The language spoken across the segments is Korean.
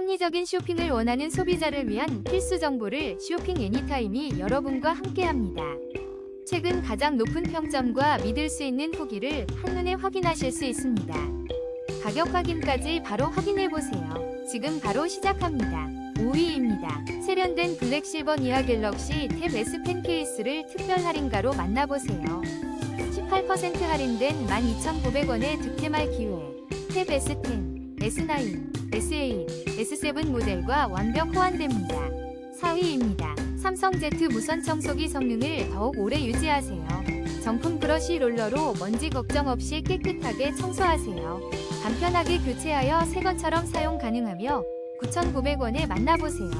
합리적인 쇼핑을 원하는 소비자를 위한 필수 정보를 쇼핑 애니타임이 여러분과 함께합니다. 최근 가장 높은 평점과 믿을 수 있는 후기를 한눈에 확인하실 수 있습니다. 가격 확인까지 바로 확인해 보세요. 지금 바로 시작합니다. 5위입니다. 세련된 블랙 실버 니아 갤럭시 탭 S 펜 케이스를 특별 할인가로 만나보세요. 18% 할인된 12,900원의 득템할 기회. 탭 S10, S9, S8, S7 모델과 완벽 호환됩니다. 4위입니다. 삼성 Z 무선 청소기 성능을 더욱 오래 유지하세요. 정품 브러쉬 롤러로 먼지 걱정 없이 깨끗하게 청소하세요. 간편하게 교체하여 새 것처럼 사용 가능하며 9,900원에 만나보세요.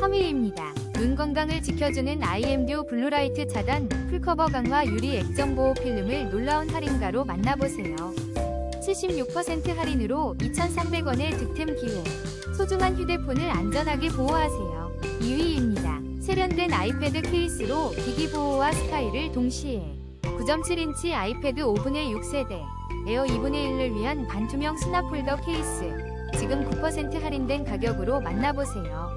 3위입니다. 눈 건강을 지켜주는 IMDO 블루라이트 차단 풀커버 강화 유리 액정 보호 필름을 놀라운 할인가로 만나보세요. 76% 할인으로 2,300원의 득템 기회. 소중한 휴대폰을 안전하게 보호하세요. 2위입니다. 세련된 아이패드 케이스로 기기 보호와 스타일을 동시에 9.7인치 아이패드 5분의 6세대 에어 2분의 1을 위한 반투명 수납 폴더 케이스 지금 9% 할인된 가격으로 만나보세요.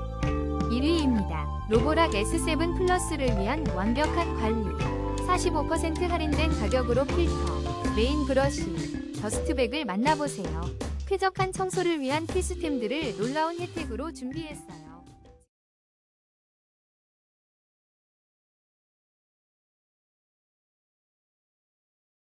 1위입니다. 로보락 S7 플러스를 위한 완벽한 관리 45% 할인된 가격으로 필터 메인 브러쉬 더스트백을 만나보세요. 쾌적한 청소를 위한 필수템들을 놀라운 혜택으로 준비했어요.